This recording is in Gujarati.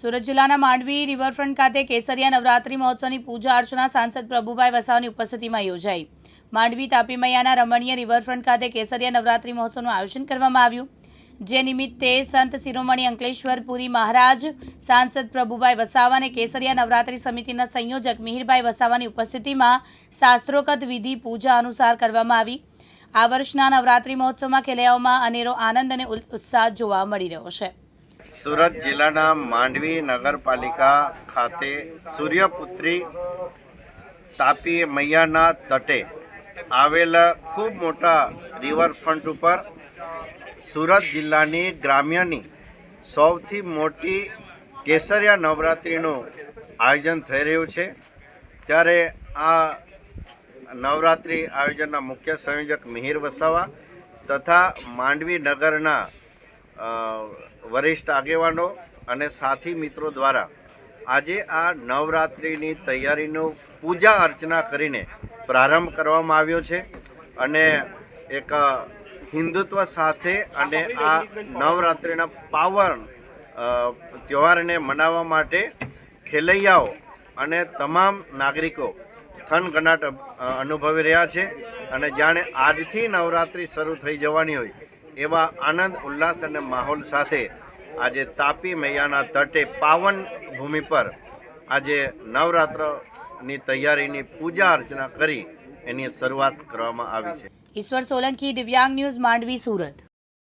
સુરત જિલ્લાના માંડવી રિવરફ્રન્ટ ખાતે કેસરિયા નવરાત્રી મહોત્સવની પૂજા અર્ચના સાંસદ પ્રભુભાઈ વસાવાની ઉપસ્થિતિમાં યોજાઈ. માંડવી તાપી મૈયાના રમણીય રિવરફ્રન્ટ ખાતે કેસરિયા નવરાત્રી મહોત્સવનું આયોજન કરવામાં આવ્યું. જે નિમિત્તે સંત શિરોમણી અંકલેશ્વર પુરી મહારાજ, સાંસદ પ્રભુભાઈ વસાવા અને કેસરિયા નવરાત્રી સમિતિના સંયોજક મિહિરભાઈ વસાવાની ઉપસ્થિતિમાં શાસ્ત્રોકત વિધિ પૂજા અનુસાર કરવામાં આવી. આ વર્ષના નવરાત્રી મહોત્સવમાં ખેલૈયાઓમાં અનેરો આનંદ અને ઉત્સાહ જોવા મળી રહ્યો છે. સુરત જિલ્લાના માંડવી નગરપાલિકા ખાતે સૂર્યપુત્રી તાપી મૈયાના તટે આવેલા ખૂબ મોટા રિવરફ્રન્ટ ઉપર સુરત જિલ્લાની ગ્રામ્યની સૌથી મોટી કેસરિયા નવરાત્રિનું આયોજન થઈ રહ્યું છે. ત્યારે આ નવરાત્રિ આયોજનના મુખ્ય સંયોજક મિહિર વસાવા તથા માંડવી નગરના વરિષ્ઠ આગેવાનો અને સાથી મિત્રો દ્વારા આજે આ નવરાત્રિની તૈયારીનો પૂજા અર્ચના કરીને પ્રારંભ કરવામાં આવ્યો છે અને એક હિન્દુત્વ સાથે અને આ નવરાત્રિના પાવન તહેવારને મનાવવા માટે ખેલૈયાઓ અને તમામ નાગરિકો થનગનાટ અનુભવી રહ્યા છે અને જાણે આજથી નવરાત્રિ શરૂ થઈ જવાની હોય. એવા આનંદ, ઉલ્લાસ અને માહોલ સાથે આજે તાપી મૈયાના તટે પાવન ભૂમિ પર આજે નવરાત્રની તૈયારીની પૂજા અર્ચના કરી. એની શરૂઆત કરવામાં આવી છે. ઈશ્વર સોલંકી દિવ્યાંગ ન્યૂઝ માંડવી, સુરત.